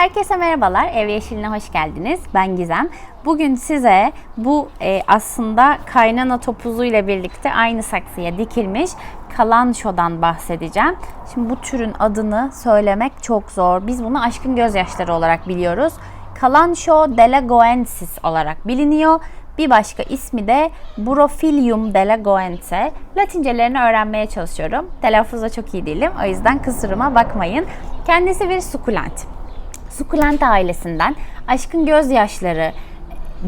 Herkese merhabalar, Ev Yeşiline hoş geldiniz. Ben Gizem. Bugün size bu e, aslında kaynana topuzu ile birlikte aynı saksıya dikilmiş kalançodan bahsedeceğim. Şimdi bu türün adını söylemek çok zor. Biz bunu aşkın gözyaşları olarak biliyoruz. Kalanço delagoensis olarak biliniyor. Bir başka ismi de Burophilium delagoense. Latincelerini öğrenmeye çalışıyorum. Telaffuzda çok iyi değilim. O yüzden kusuruma bakmayın. Kendisi bir sukulent. Sukulent ailesinden aşkın gözyaşları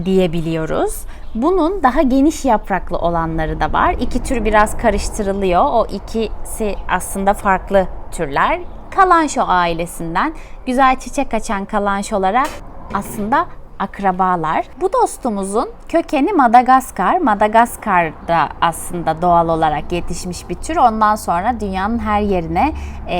diyebiliyoruz. Bunun daha geniş yapraklı olanları da var. İki tür biraz karıştırılıyor. O ikisi aslında farklı türler. Kalanşo ailesinden güzel çiçek açan kalanşolara aslında akrabalar. Bu dostumuzun kökeni Madagaskar. Madagaskar'da aslında doğal olarak yetişmiş bir tür. Ondan sonra dünyanın her yerine e,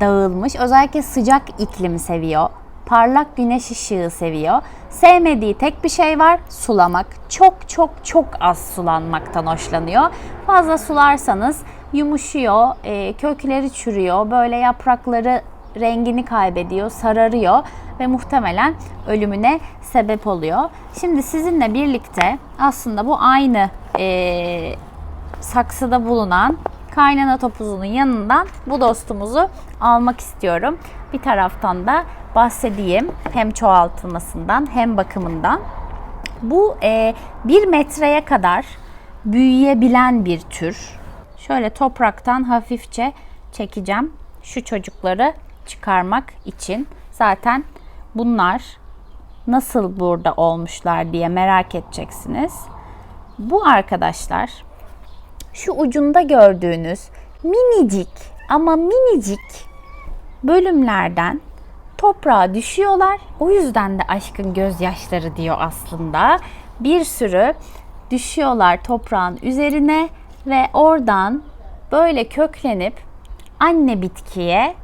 dağılmış. Özellikle sıcak iklimi seviyor. Parlak güneş ışığı seviyor. Sevmediği tek bir şey var, sulamak. Çok çok çok az sulanmaktan hoşlanıyor. Fazla sularsanız yumuşuyor, e, kökleri çürüyor, böyle yaprakları rengini kaybediyor, sararıyor ve muhtemelen ölümüne sebep oluyor. Şimdi sizinle birlikte aslında bu aynı e, saksıda bulunan kaynana topuzunun yanından bu dostumuzu almak istiyorum. Bir taraftan da bahsedeyim hem çoğaltılmasından hem bakımından. Bu e, bir metreye kadar büyüyebilen bir tür. Şöyle topraktan hafifçe çekeceğim şu çocukları çıkarmak için. Zaten bunlar nasıl burada olmuşlar diye merak edeceksiniz. Bu arkadaşlar şu ucunda gördüğünüz minicik ama minicik bölümlerden toprağa düşüyorlar. O yüzden de aşkın gözyaşları diyor aslında. Bir sürü düşüyorlar toprağın üzerine ve oradan böyle köklenip anne bitkiye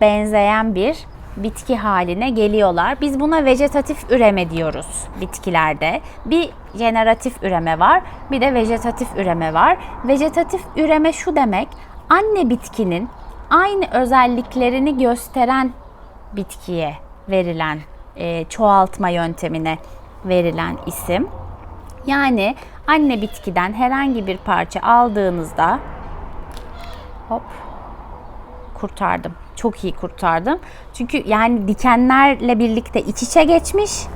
benzeyen bir bitki haline geliyorlar. Biz buna vejetatif üreme diyoruz bitkilerde. Bir jeneratif üreme var, bir de vejetatif üreme var. Vejetatif üreme şu demek, anne bitkinin aynı özelliklerini gösteren bitkiye verilen e, çoğaltma yöntemine verilen isim. Yani anne bitkiden herhangi bir parça aldığınızda hop kurtardım. Çok iyi kurtardım. Çünkü yani dikenlerle birlikte iç içe geçmiş.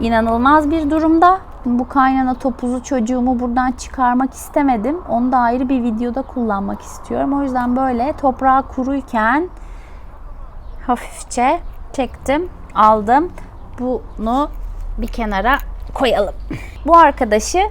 İnanılmaz bir durumda. Bu kaynana topuzu çocuğumu buradan çıkarmak istemedim. Onu da ayrı bir videoda kullanmak istiyorum. O yüzden böyle toprağa kuruyken hafifçe çektim, aldım. Bunu bir kenara koyalım. Bu arkadaşı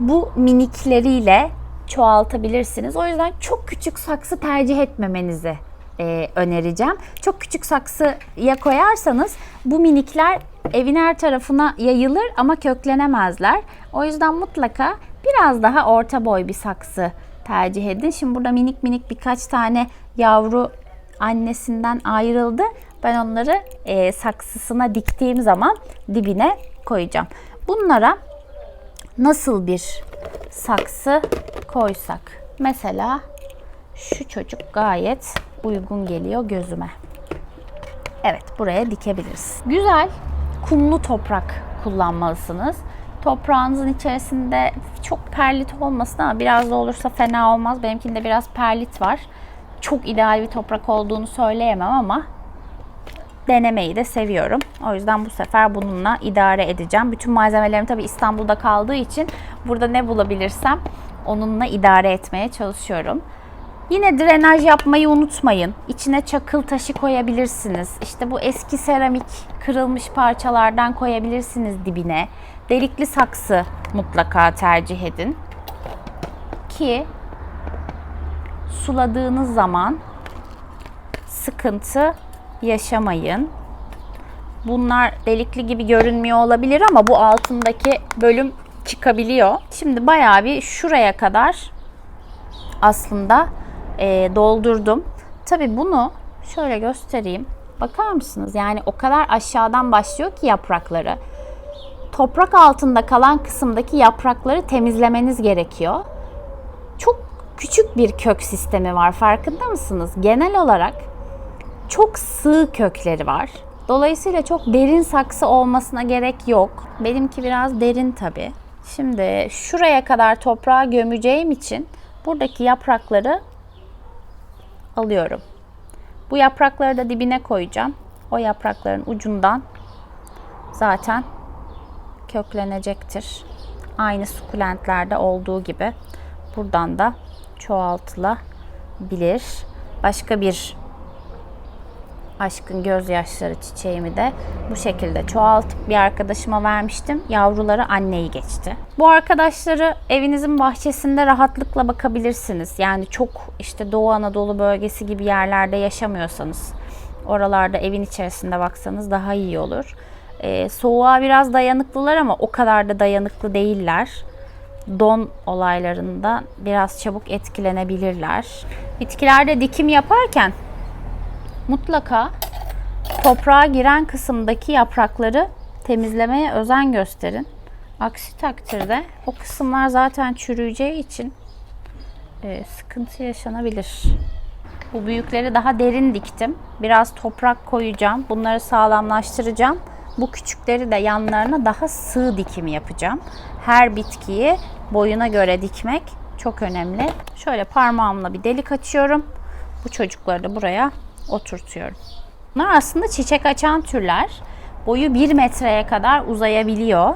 bu minikleriyle çoğaltabilirsiniz. O yüzden çok küçük saksı tercih etmemenizi e, önereceğim. Çok küçük saksıya koyarsanız bu minikler evin her tarafına yayılır ama köklenemezler. O yüzden mutlaka biraz daha orta boy bir saksı tercih edin. Şimdi burada minik minik birkaç tane yavru annesinden ayrıldı. Ben onları e, saksısına diktiğim zaman dibine koyacağım. Bunlara nasıl bir saksı koysak? Mesela şu çocuk gayet uygun geliyor gözüme. Evet buraya dikebiliriz. Güzel kumlu toprak kullanmalısınız. Toprağınızın içerisinde çok perlit olmasın ama biraz da olursa fena olmaz. Benimkinde biraz perlit var. Çok ideal bir toprak olduğunu söyleyemem ama denemeyi de seviyorum. O yüzden bu sefer bununla idare edeceğim. Bütün malzemelerim tabii İstanbul'da kaldığı için burada ne bulabilirsem onunla idare etmeye çalışıyorum. Yine drenaj yapmayı unutmayın. İçine çakıl taşı koyabilirsiniz. İşte bu eski seramik kırılmış parçalardan koyabilirsiniz dibine. Delikli saksı mutlaka tercih edin. Ki suladığınız zaman sıkıntı yaşamayın. Bunlar delikli gibi görünmüyor olabilir ama bu altındaki bölüm çıkabiliyor. Şimdi bayağı bir şuraya kadar aslında e, doldurdum. Tabi bunu şöyle göstereyim. Bakar mısınız? Yani o kadar aşağıdan başlıyor ki yaprakları. Toprak altında kalan kısımdaki yaprakları temizlemeniz gerekiyor. Çok küçük bir kök sistemi var farkında mısınız? Genel olarak çok sığ kökleri var. Dolayısıyla çok derin saksı olmasına gerek yok. Benimki biraz derin tabii. Şimdi şuraya kadar toprağa gömeceğim için buradaki yaprakları alıyorum. Bu yaprakları da dibine koyacağım. O yaprakların ucundan zaten köklenecektir. Aynı sukulentlerde olduğu gibi buradan da çoğaltılabilir. Başka bir aşkın gözyaşları çiçeğimi de bu şekilde çoğaltıp bir arkadaşıma vermiştim. Yavruları anneyi geçti. Bu arkadaşları evinizin bahçesinde rahatlıkla bakabilirsiniz. Yani çok işte Doğu Anadolu bölgesi gibi yerlerde yaşamıyorsanız oralarda evin içerisinde baksanız daha iyi olur. Ee, soğuğa biraz dayanıklılar ama o kadar da dayanıklı değiller. Don olaylarında biraz çabuk etkilenebilirler. Bitkilerde dikim yaparken mutlaka toprağa giren kısımdaki yaprakları temizlemeye özen gösterin. Aksi takdirde o kısımlar zaten çürüyeceği için e, sıkıntı yaşanabilir. Bu büyükleri daha derin diktim. Biraz toprak koyacağım. Bunları sağlamlaştıracağım. Bu küçükleri de yanlarına daha sığ dikim yapacağım. Her bitkiyi boyuna göre dikmek çok önemli. Şöyle parmağımla bir delik açıyorum. Bu çocukları da buraya oturtuyorum. Bunlar aslında çiçek açan türler. Boyu 1 metreye kadar uzayabiliyor.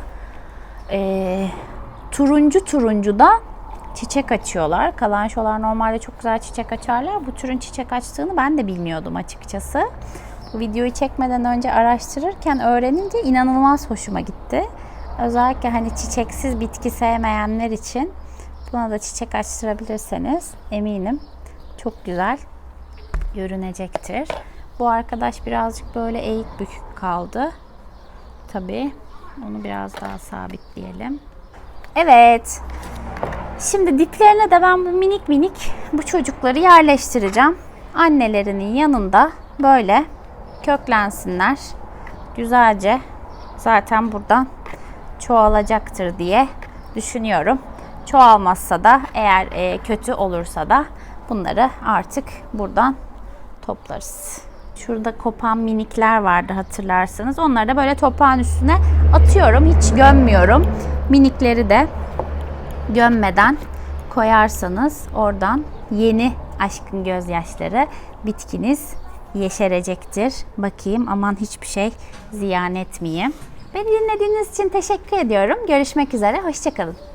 Ee, turuncu turuncu da çiçek açıyorlar. Kalançolar normalde çok güzel çiçek açarlar. Bu türün çiçek açtığını ben de bilmiyordum açıkçası. Bu videoyu çekmeden önce araştırırken öğrenince inanılmaz hoşuma gitti. Özellikle hani çiçeksiz bitki sevmeyenler için buna da çiçek açtırabilirseniz eminim çok güzel görünecektir. Bu arkadaş birazcık böyle eğik bükük kaldı. Tabii onu biraz daha sabitleyelim. Evet. Şimdi diplerine de ben bu minik minik bu çocukları yerleştireceğim. Annelerinin yanında böyle köklensinler. Güzelce zaten buradan çoğalacaktır diye düşünüyorum. Çoğalmazsa da eğer e, kötü olursa da bunları artık buradan toplarız. Şurada kopan minikler vardı hatırlarsanız. Onları da böyle toprağın üstüne atıyorum. Hiç gömmüyorum. Minikleri de gömmeden koyarsanız oradan yeni aşkın gözyaşları bitkiniz yeşerecektir. Bakayım aman hiçbir şey ziyan etmeyeyim. Beni dinlediğiniz için teşekkür ediyorum. Görüşmek üzere. Hoşçakalın.